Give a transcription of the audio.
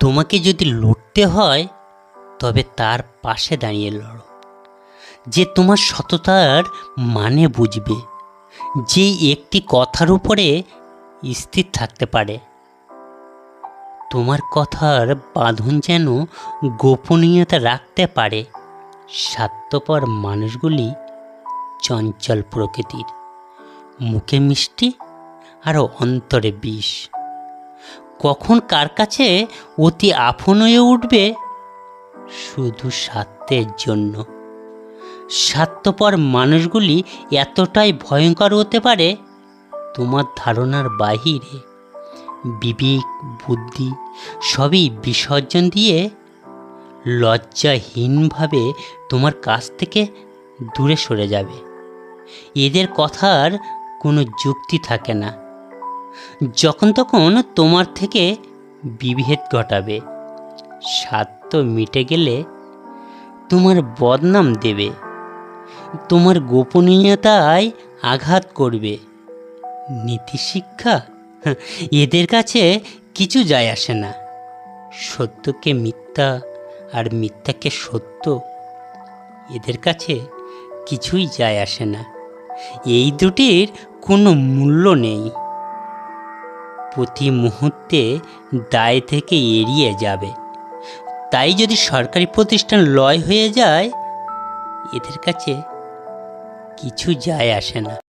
তোমাকে যদি লড়তে হয়, তবে তার পাশে দাঁড়িয়ে লড়ো। যে তোমার সততার মানে বুঝবে, যে একটি কথার উপরে স্থির থাকতে পারে। তোমার কথার বাঁধন যেন গোপনীয়তা রাখতে পারে, স্বার্থপর মানুষগুলি চঞ্চল প্রকৃতির, মুখে মিষ্টি আর অন্তরে বিষ। কখন কার কাছে অতি আপন হয়ে উঠবে? শুধু স্বার্থের জন্য। স্বার্থপর মানুষগুলি এতটাই ভয়ঙ্কর হতে পারে, তোমার ধারণার বাহিরে। বিবেক, বুদ্ধি সবই বিসর্জন দিয়ে লজ্জাহীনভাবে তোমার কাছ থেকে দূরে সরে যাবে। এদের কথার কোনো যুক্তি থাকে না। যখন তখন তোমার থেকে বিভেদ ঘটাবে। স্বার্থ মিটে গেলে তোমার বদনাম দেবে। তোমার গোপনীয়তায় আঘাত করবে। নীতিশিক্ষা হ্যাঁ, এদের কাছে কিছু যায় আসে না। সত্যকে মিথ্যা আর মিথ্যাকে সত্য এদের কাছে কিছুই যায় আসে না। এই দুটির কোনো মূল্য নেই। প্রতি মুহূর্তে দায় থেকে এড়িয়ে যাবে। তাই যদি সরকারি প্রতিষ্ঠান লয় হয়ে যায়, এদের কাছে কিছু যায় আসে না।